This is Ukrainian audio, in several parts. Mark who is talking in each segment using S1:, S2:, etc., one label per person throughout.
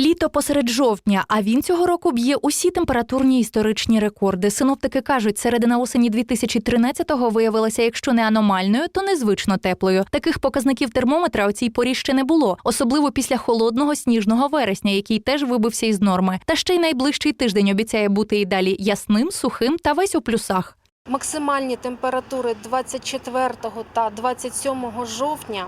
S1: Літо посеред жовтня, а він цього року б'є усі температурні історичні рекорди. Синоптики кажуть, середина осені 2013-го виявилася, якщо не аномальною, то незвично теплою. Таких показників термометра у цій порі ще не було, особливо після холодного сніжного вересня, який теж вибився із норми. Та ще й найближчий тиждень обіцяє бути і далі ясним, сухим та весь у плюсах.
S2: Максимальні температури 24 та 27 жовтня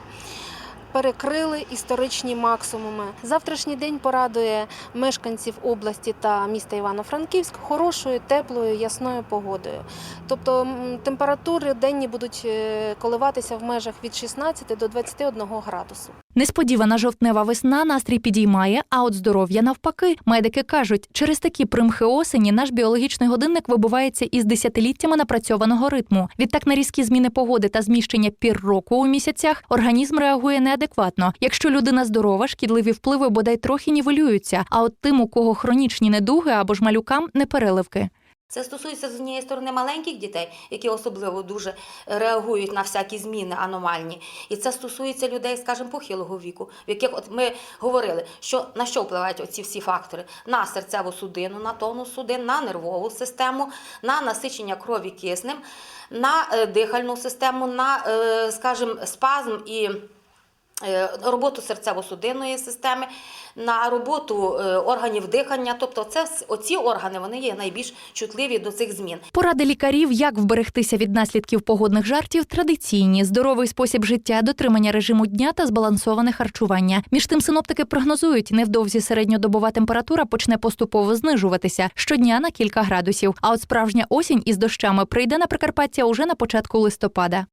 S2: перекрили історичні максимуми. Завтрашній день порадує мешканців області та міста Івано-Франківськ хорошою, теплою, ясною погодою. Тобто температури денні будуть е, коливатися в межах від 16 до 21 градусу.
S1: Несподівана жовтнева весна настрій підіймає, а от здоров'я навпаки. Медики кажуть, через такі примхи осені наш біологічний годинник вибувається із десятиліттями напрацьованого ритму. Відтак на різкі зміни погоди та зміщення пір року у місяцях організм реагує неадекватно. Якщо людина здорова, шкідливі впливи бодай трохи нівелюються. А от тим, у кого хронічні недуги або ж малюкам не переливки.
S3: Це стосується з однієї сторони маленьких дітей, які особливо дуже реагують на всякі зміни аномальні. І це стосується людей, скажімо, похилого віку, в яких от ми говорили, що на що впливають оці всі фактори: на серцеву судину, на тонус судин, на нервову систему, на насичення крові киснем, на е, дихальну систему, на, е, скажімо, спазм і. Е, Роботу серцево-судинної системи, на роботу е, органів дихання, тобто це оці органи вони є найбільш чутливі до цих змін.
S1: Поради лікарів, як вберегтися від наслідків погодних жартів, традиційні: здоровий спосіб життя, дотримання режиму дня та збалансоване харчування. Між тим синоптики прогнозують, невдовзі середньодобова температура почне поступово знижуватися щодня на кілька градусів. А от справжня осінь із дощами прийде на Прикарпаття уже на початку листопада.